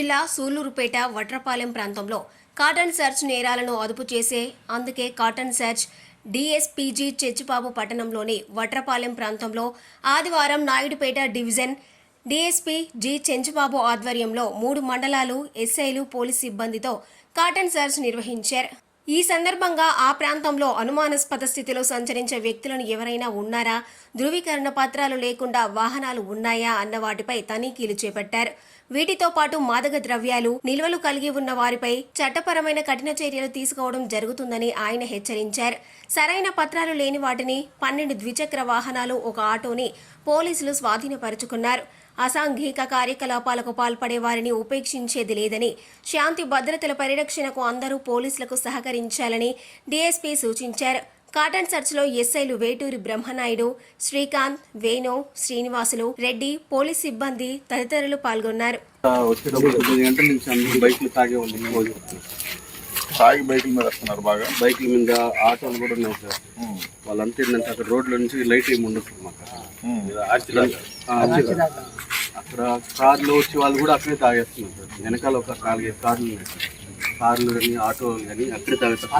జిల్లా సూలూరుపేట వట్రపాలెం ప్రాంతంలో cotton search నేరాలను అదుపు చేసే అందుకే కాటన్ సెర్చ్ డిఎస్పీజీ చెచ్చిబాబు పట్టణంలోని వట్రపాలెం ప్రాంతంలో ఆదివారం Naidupeta division DSP G Chenchubabu ఆధ్వర్యంలో మూడు మండలాలు ఎస్ఐలు పోలీస్ సిబ్బందితో కాటన్ సెర్చ్ నిర్వహించారు. ఈ సందర్భంగా ఆ ప్రాంతంలో అనుమానాస్పద స్థితిలో సంచరించే వ్యక్తులను ఎవరైనా ఉన్నారా? ధృవీకరణ పత్రాలు లేకుండా వాహనాలు ఉన్నాయా? అన్న వాటిపై తనిఖీలు చేపట్టారు. వీటితో పాటు మాదక ద్రవ్యాలు నిల్వలు కలిగి ఉన్న వారిపై చట్టపరమైన కఠిన చర్యలు తీసుకోవడం జరుగుతుందని ఆయన హెచ్చరించారు. సరైన పత్రాలు లేని వాటిని పన్నెండు ద్విచక్ర వాహనాలు ఒక ఆటోని పోలీసులు స్వాధీనపరుచుకున్నారు. అసాంఘిక కార్యకలాపాలకు పాల్పడే వారిని ఉపేక్షించేది లేదని శాంతి భద్రతల పరిరక్షణకు అందరూ పోలీసులకు సహకరించాలని డీఎస్పీ సూచించారు. కాటన్ సర్చ్లో ఎస్ఐలు వేటూరి బ్రహ్మనాయుడు శ్రీకాంత్ వేణు శ్రీనివాసులు రెడ్డి పోలీస్ సిబ్బంది తదితరులు పాల్గొన్నారు. తాగే బైకుల మీద వస్తున్నారు బాగా? బైక్ల మీద ఆటోలు కూడా ఉన్నాయి సార్. వాళ్ళంతా ఏంటంటే అక్కడ రోడ్ల నుంచి లైట్ ఏమి ఉండదు మాకు. అక్కడ. కార్లో వచ్చే వాళ్ళు కూడా అక్కడే తాగేస్తున్నారు సార్ వెనకాల ఒక నాలుగైదు కార్లు ఉన్నాయి. సార్ కార్లు కానీ ఆటోలు కానీ అక్కడే తాగేస్తారు.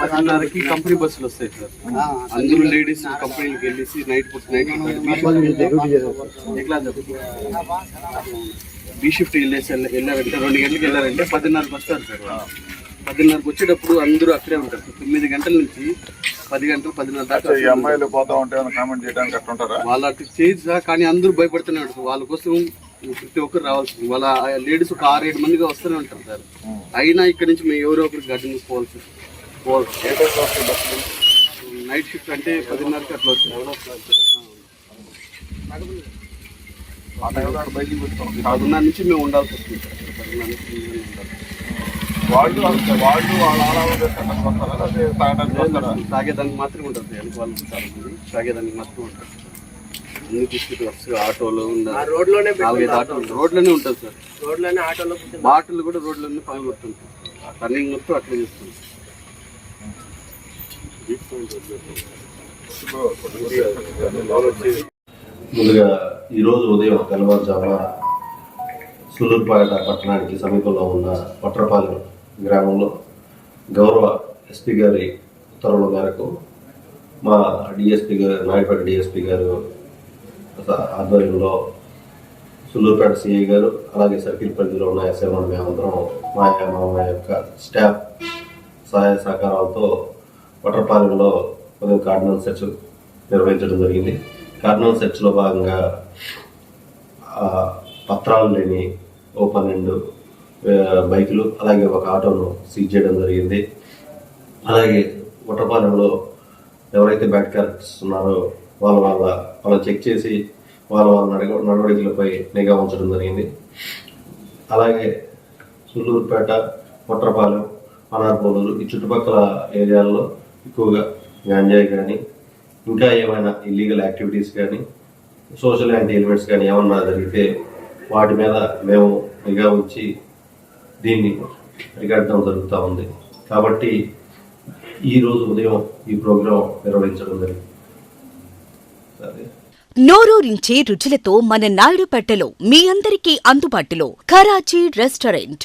పదిన్నరకి కంపెనీ బస్సులు వస్తాయి సార్. అందరూ లేడీస్ కంపెనీకి వెళ్ళేసి నైట్ పుట్టి నైట్ బీ షిఫ్ట్ వెళ్ళేసి వెళ్ళ- వెళ్ళారంటే రెండు గంటలకు వెళ్ళారంటే పదిన్నరకు వస్తారు సార్. పదిన్నరకు వచ్చేటప్పుడు అందరూ అక్కడే ఉంటారు. తొమ్మిది గంటల నుంచి పది గంటలు పదిన్నర దాకా ఈ అమ్మాయిలు పోతా ఉంటే కామెంట్ చేయడానికి అట్లా ఉంటారా? వాళ్ళు అటు చేయదు సార్ కానీ అందరూ భయపడుతూనే ఉంటారు. వాళ్ళ కోసం ప్రతి ఒక్కరు రావాల్సింది. వాళ్ళ లేడీస్ ఒక ఆరు ఏడు మందిగా వస్తూనే ఉంటారు సార్. అయినా ఇక్కడ నుంచి మేము ఎవరో ఒకరికి గడ్డకి పోవాల్సి పోవాలి నైట్ షిఫ్ట్ అంటే పదిన్నరకి అట్లా పెట్టుకోండి పదిన్నర నుంచి మేము ఉండాల్సి వస్తుంది సార్. పదిన్నర నుంచి మేము వాళ్ళు వాళ్ళు వాళ్ళ ఆడవాళ్ళు వస్తారా? లేకపోతే తాగడానికి వస్తారా? తాగేదానికి మాత్రమే ఉంటుంది. వెనక వాళ్ళు చాలా మంది తాగేదానికి మాత్రమే ఉంటుంది. అన్ని తీసుకుంటూ వస్తారు ఆటోలో రోడ్లోనే నాలుగైదు ఆటోలు. రోడ్లోనే ఉంటుంది సార్. రోడ్లోనే ఆటోలో బాటిల్ కూడా రోడ్లోనే పగలు కొడుతుంటారు ఆ టర్నింగ్ మొత్తం అట్లే చేస్తుంది ముందుగా ఈరోజు ఉదయం తెల్లవారుజామున సూలూరుపేట పట్టణానికి సమీపంలో ఉన్న పట్రపాలెం గ్రామంలో గౌరవ ఎస్పీ గారి ఉత్తర్వుల మేరకు మా డిఎస్పీ గారు నాయపేట డిఎస్పీ గారు ఆధ్వర్యంలో సుల్లూరుపేట సిఐ గారు అలాగే సర్కిల్ పరిధిలో ఉన్న ఎస్ఐ మేమందరం మా మా యొక్క స్టాఫ్ సహాయ సహకారాలతో వటర్పాలెంలో ఉదయం కార్డినల్ సెర్చ్ నిర్వహించడం జరిగింది. కార్డినల్ సెర్చ్లో భాగంగా ఆ, పత్రాలు లేని ఓ పన్నెండు బైకులు అలాగే ఒక ఆటోను సీజ్ చేయడం జరిగింది. అలాగే ఉటపాలెంలో ఎవరైతే బ్యాడ్ క్యారెక్టర్స్ ఉన్నారో వాళ్ళ వాళ్ళ వాళ్ళని చెక్ చేసి వాళ్ళ వాళ్ళ నడక నడవడికలపై నిఘా ఉంచడం జరిగింది. అలాగే సుల్లూరుపేట పొట్రపాలెం అనార్పూలూరు ఈ చుట్టుపక్కల ఏరియాల్లో ఎక్కువగా గాంజాయి కానీ ఇంకా ఏమైనా ఇల్లీగల్ యాక్టివిటీస్ కానీ సోషల్ యాంటీ ఎలిమెంట్స్ కానీ ఏమన్నా జరిగితే వాటి మీద మేము నిఘా ఉంచి దీన్ని అరికట్టడం జరుగుతూ ఉంది. కాబట్టి ఈరోజు ఉదయం ఈ ప్రోగ్రాం నిర్వహించడం జరిగింది. సరే. నోరూరించే రుచులతో మన నాయుడుపేటలో మీ అందరికీ అందుబాటులో Karachi restaurant.